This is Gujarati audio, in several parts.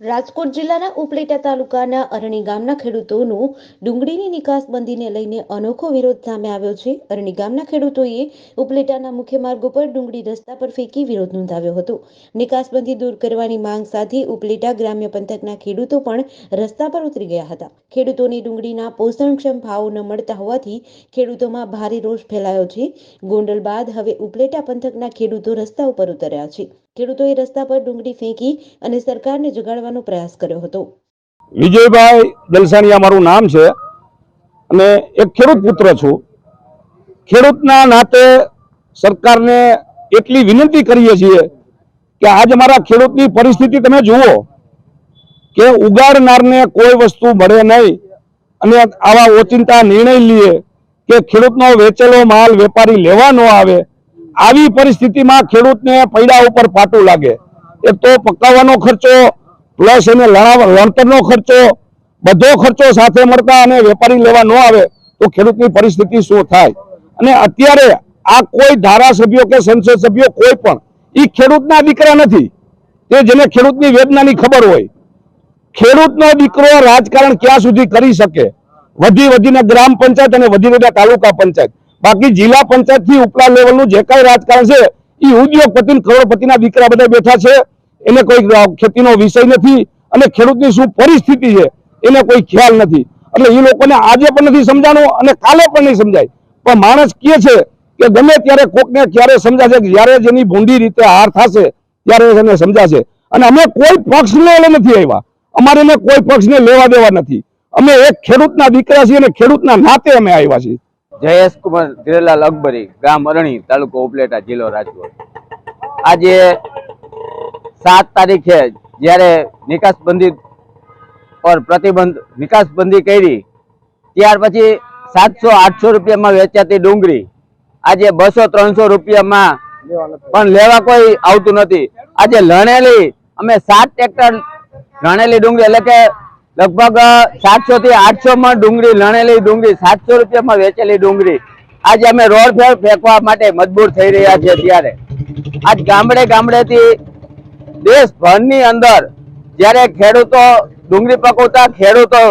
રાજકોટ જિલ્લાના ઉપલેટા તાલુકાના અરણી ગામના ખેડૂતોનું ડુંગળીની નિકાસબંધીને લઈને અનોખો વિરોધ સામે આવ્યો છે. અરણી ગામના ખેડૂતોએ ઉપલેટાના મુખ્ય માર્ગ ઉપર ડુંગળી રસ્તા પર ફેંકી વિરોધ નોંધાવ્યો હતો. નિકાસબંધી દૂર કરવાની માંગ સાથે ઉપલેટા ગ્રામ્ય પંથકના ખેડૂતો પણ રસ્તા પર ઉતરી ગયા હતા. ખેડૂતોની ડુંગળીના પોષણક્ષમ ભાવો ન મળતા હોવાથી ખેડૂતોમાં ભારે રોષ ફેલાયો છે. ગોંડલ બાદ હવે ઉપલેટા પંથકના ખેડૂતો રસ્તા ઉપર ઉતર્યા છે. ખેડૂતોએ રસ્તા પર ડુંગળી ફેંકી અને સરકારને જગાડવાનો પ્રયાસ કર્યો હતો. વિજયભાઈ દલસાણીયા મારું નામ છે અને એક ખેડૂત પુત્ર છું. ખેડૂતના નાતે સરકારને એટલી વિનંતી કરીએ છીએ કે આજ મારા ખેડૂતની પરિસ્થિતિ તમે જુઓ કે ઉગાડનારને કોઈ વસ્તુ મળે નહીં અને આવા ઓચિંતા નિર્ણય લઈએ કે ખેડૂતનો વેચેલો માલ વેપારી લેવા ન આવે આવી પરિસ્થિતિમાં ખેડૂતને પૈડા ઉપર પાટું લાગે. એક તો પકાવવાનો ખર્ચો, પ્લસ એને લણતરનો ખર્ચો, બધો ખર્ચો સાથે મળતા અને વેપારી લેવા ન આવે તો ખેડૂતની પરિસ્થિતિ શું થાય? અને અત્યારે આ કોઈ ધારાસભ્યો કે સંસદ સભ્યો કોઈ પણ એ ખેડૂતના દીકરા નથી. તે જેને ખેડૂતની વેદનાની ખબર હોય. ખેડૂતનો દીકરો રાજકારણ ક્યાં સુધી કરી શકે? વધી વધીને ગ્રામ પંચાયત અને વધી વધીને તાલુકા પંચાયત. બાકી જિલ્લા પંચાયતથી ઉપલા લેવલનું જે કાંઈ રાજકારણ છે એ ઉદ્યોગપતિ કરોડપતિના દીકરા બધા બેઠા છે. એને કોઈ ખેતીનો વિષય નથી અને ખેડૂતની શું પરિસ્થિતિ છે, એને કોઈ ખ્યાલ નથી. એટલે એ લોકોને આજે પણ નથી સમજાણું અને કાલે પણ નહીં સમજાય. પણ માણસ કહે છે કે ગમે ત્યારે કોકને ક્યારે સમજાશે જ્યારે જેની ભૂંડી રીતે હાર થશે, ત્યારે એને સમજાશે. અને અમે કોઈ પક્ષને લઈને નથી આવ્યા. અમારે એને કોઈ પક્ષને લેવા દેવા નથી. અમે એક ખેડૂતના દીકરા છીએ અને ખેડૂતના નાતે અમે આવ્યા છીએ. જયેશ કુમાર ધીરેલાલ અકબરી, ગામ અરણી, તાલુકો ઉપલેટા, જિલ્લો રાજકોટ. આજે સાત તારીખે જ્યારે નિકાસબંધી પર પ્રતિબંધ નિકાસબંધી કરી, ત્યાર પછી સાતસો, આઠસો રૂપિયામાં વેચાતી ડુંગળી. આજે બસો, ત્રણસો રૂપિયામાં પણ લેવા કોઈ આવતું નથી. આજે લણેલી, અમે સાત ટ્રેક્ટર લણેલી ડુંગળી, એટલે કે લગભગ સાતસો થી આઠસો માં ડુંગળી, લણેલી ડુંગળી, સાતસો રૂપિયામાં વેચેલી ડુંગળી. આજે અમે રોડ ફેર ફેંકવા માટે મજબૂર થઈ રહ્યા છીએ ત્યારે. આજ ગામડે ગામડેથી દેશભરની અંદર જ્યારે ખેડૂતો ડુંગળી પકવતા, ખેડૂતો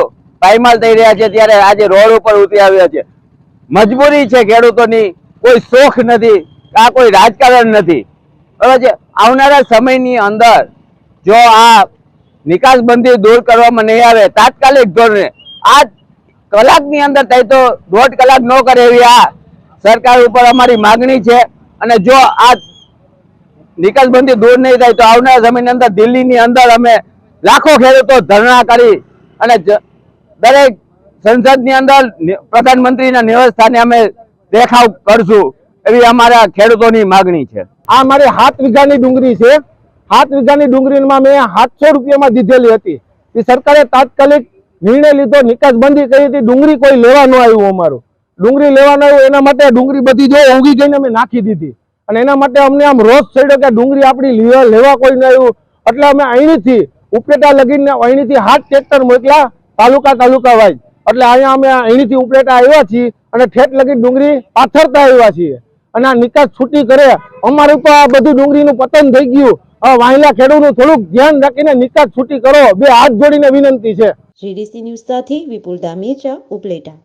પાયમાલ થઈ રહ્યા છે ત્યારે આજે રોડ ઉપર ઉતરી આવ્યા છે. મજબૂરી છે ખેડૂતોની. કોઈ શોખ નથી. આ કોઈ રાજકારણ નથી. બરાબર છે? આવનારા સમયની અંદર જો આ નિકાસબંધી દૂર કરવામાં નહીં આવે. તાત્કાલિક ધોરણે. આ કલાકની અંદર થાય તો દોઢ કલાક ન કરે એવી આ સરકાર ઉપર અમારી માગણી છે. અને જો આ નિકાસબંધી દૂર નહીં થાય તો આવનારા સમયની અંદર, દિલ્હીની અંદર અમે લાખો ખેડૂતો ધરણા કરી અને દરેક સંસદની અંદર પ્રધાનમંત્રીના નિવાસસ્થાને અમે દેખાવ કરશું એવી અમારા ખેડૂતોની માગણી છે. આ મારી હાથ વીઘાની ડુંગળી છે. સાત વીઘાની ડુંગળીમાં મેં સાતસો રૂપિયામાં દીધેલી હતી. એ સરકારે તાત્કાલિક નિર્ણય લીધો નિકાસ બંધી કરી હતી. ડુંગળી કોઈ લેવા ન આવ્યું અમારું. ડુંગળી લેવા આવ્યું, એના માટે ડુંગળી બધી જો ઊંઘી ગઈને અમે નાખી દીધી. અને એના માટે અમને આમ રોષ ચડ્યો કે ડુંગળી આપણી લેવા કોઈ ન આવ્યું. એટલે અમે અહીંથી ઉપલેટા લગીને અહીંથી હાથ ટ્રેક્ટર મોકલ્યા તાલુકા તાલુકા વાઇઝ એટલે અહીંયા અમે અહીંથી ઉપલેટા આવ્યા છીએ અને ઠેઠ લગી ડુંગળી પાથરતા આવ્યા છીએ. અને આ નિકાસ છૂટી કરે. અમારું ઉપર આ બધું ડુંગળીનું પતન થઈ ગયું. વાહિલા ખેડૂતનું થોડુંક ધ્યાન રાખીને નિકાસ છૂટી કરો. બે હાથ જોડીને વિનંતી છે. જીડીસી ન્યૂઝ સાથે વિપુલ દામેચા ઉપલેટા.